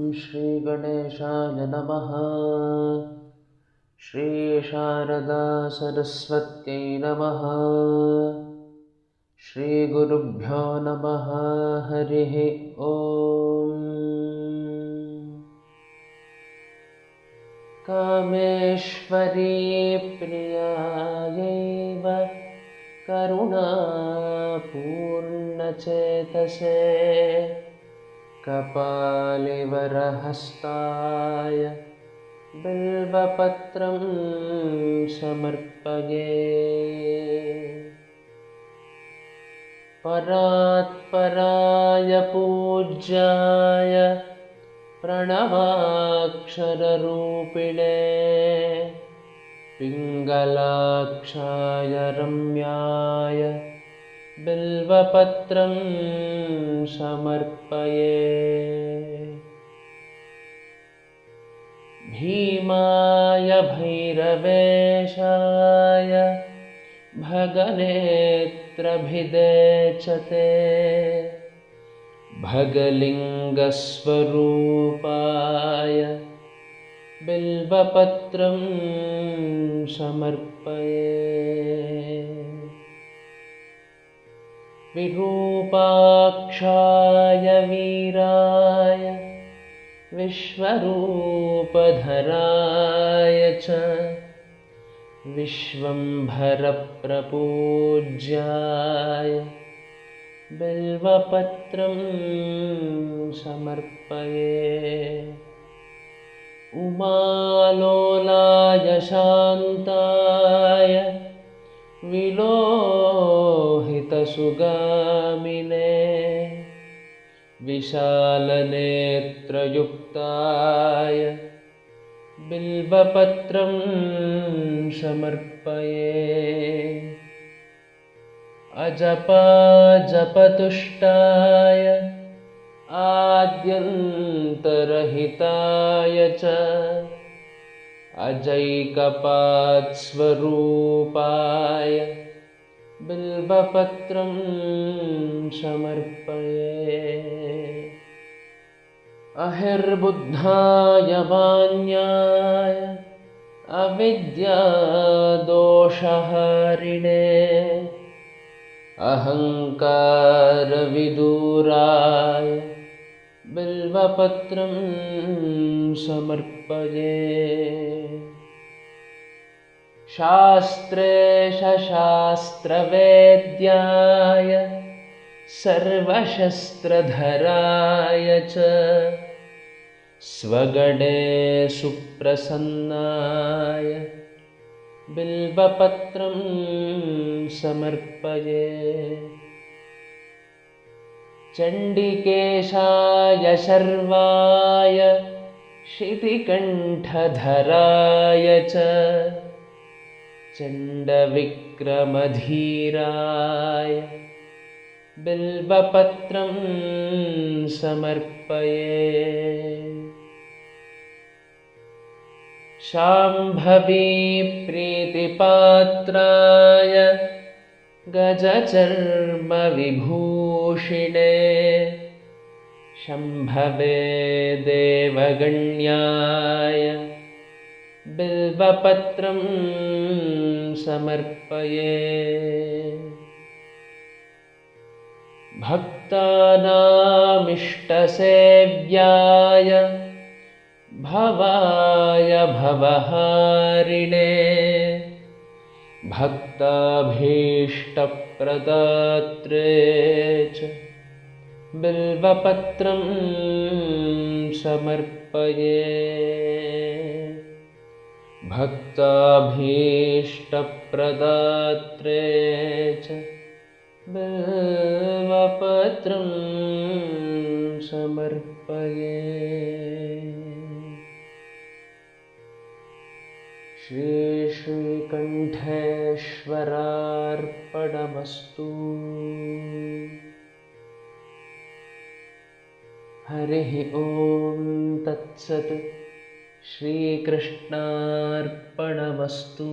श्रीगणेशाय नमः। श्रीशारदासरस्वत्यै नमः। श्रीगुरुभ्यो नमः। हरिः ॐ कामेश्वरी प्रियायैव करुणापूर्णचेतसे कपालिवरहस्ताय बिल्वपत्रं समर्पये परात्पराय पूज्याय प्रणवाक्षररूपिणे पिङ्गलाक्षाय रम्याय बिल्वपत्रं समर्पये। भीमाय भैरवेशाय भगनेत्रभिदे च ते भगलिङ्गस्वरूपाय बिल्वपत्रं समर्पये विरूपाक्षाय वीराय विश्वरूपधराय च विश्वम्भरप्रपूज्याय बिल्वपत्रं समर्पये। उमालोलाय शान्ताय विलोहितसुगामिने विशालनेत्रयुक्ताय बिल्वपत्रं समर्पये। अजपाजपतुष्टाय आद्यन्तरहिताय च अजैकपात्स्वरूपाय बिल्वपत्रं समर्पये। अहिर्बुद्धाय मान्याय अविद्यादोषहरिणे। अहङ्कारविदूराय बिल्वपत्रं समर्पये शास्त्रे शशास्त्रवेद्याय सर्वशस्त्रधराय च। स्वगणे सुप्रसन्नाय बिल्वपत्रं समर्पये। चण्डिकेशाय शर्वाय शितिकण्ठधराय च चण्डविक्रमधीराय बिल्वपत्रं समर्पये। शाम्भवीप्रीतिपात्राय गजचर्मविभूषिणे शम्भवे देवगण्याय बिल्वपत्रं समर्पये। भक्तानामिष्टसेव्याय भवाय भवहारिणे। भक्ताभीष्टप्रदात्रे च बिल्वपत्रं समर्पये। भक्ताभीष्टप्रदात्रे च बिल्वपत्रं समर्पये। श्रीश्रीकण्ठेश्वरार्पणमस्तु। हरिः ॐ तत्सत् श्रीकृष्णार्पणमस्तु।